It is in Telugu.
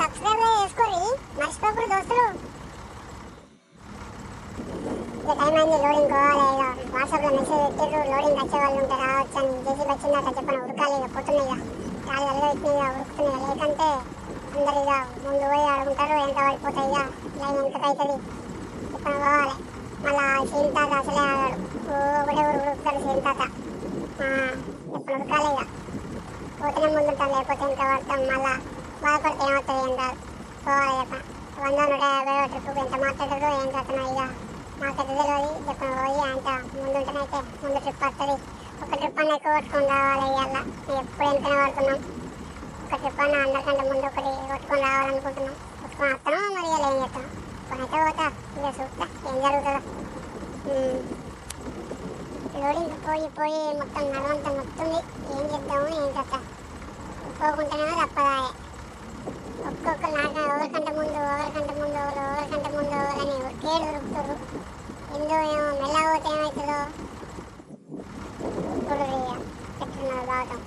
మర్చిపోకూడదు దోస్తులు. ఇక టైం అయింది లోడింగ్ పోవాలి. ఇక వాట్సాప్లో మెసేజ్ పెట్టారు లోడింగ్ వచ్చే వాళ్ళు ఉంటారు రావచ్చు అని. జేసీ వచ్చిందాక చెప్పను ఉడకాలి ఇక పోతున్నాయి ఇక. గాలి అలగా ఇచ్చినాయి ఇక. లేకంటే అందరు ఇక ముందు పోయి ఆడుకుంటారు వెనక పడిపోతాయి ఇక లైన్ వెనక అవుతుంది ఇప్పుడు పోవాలి. మళ్ళా సీంతాత అసలే ఆడాడు ఒకటే ఊరు ఉరుకుతాడు తాత. చెప్పను ఉడకాలి ఇక. పోతేనే ముందు ఉంటాం లేకపోతే ఇంకా పడతాం మళ్ళా బాధపడితే ఏమవుతుంది అంటారు పోవాలి చెప్ప వంద నూట యాభై ట్రిప్ ఎంత మాట్లాడారు ఏం కథనా ఇక మాకైతే తెలియదు చెప్పిన పోయి అంత ముందు ఉంటేనైతే ముందు ట్రిప్ వస్తుంది. ఒక ట్రిప్ అన్న ఎక్కువ కొట్టుకొని రావాలి ఇవాళ ఎప్పుడు ఎంతనే పడుతున్నాం ఒక ట్రిప్ అన్న అందరికంటే ముందు ఒకటి కొట్టుకొని రావాలనుకుంటున్నాం. కొట్టుకొని వస్తాం మరి ఇలా ఏం చేస్తాం? కొనైతే పోతా. ఇక చూస్తా ఏం జరుగుతుందో. లోడింగ్ పోయి పోయి మొత్తం నడవంతా మొత్తం ఏం చేద్దాము ఏం చేస్తా పోకుంటేనే తప్పదాయే. ఒక్కొక్కలాగా నాట ఎవరికంటే ముందు ఎవరికంటే ముందు ఎవరు ఎవరికంటే ముందు ఎవరు అని ఒకేడు దొరుకుతారు ఎందో ఏమో మెల్లగా పోతే ఏమవుతుందో. ఇప్పుడు ఎట్లున్నారు బాగుతాం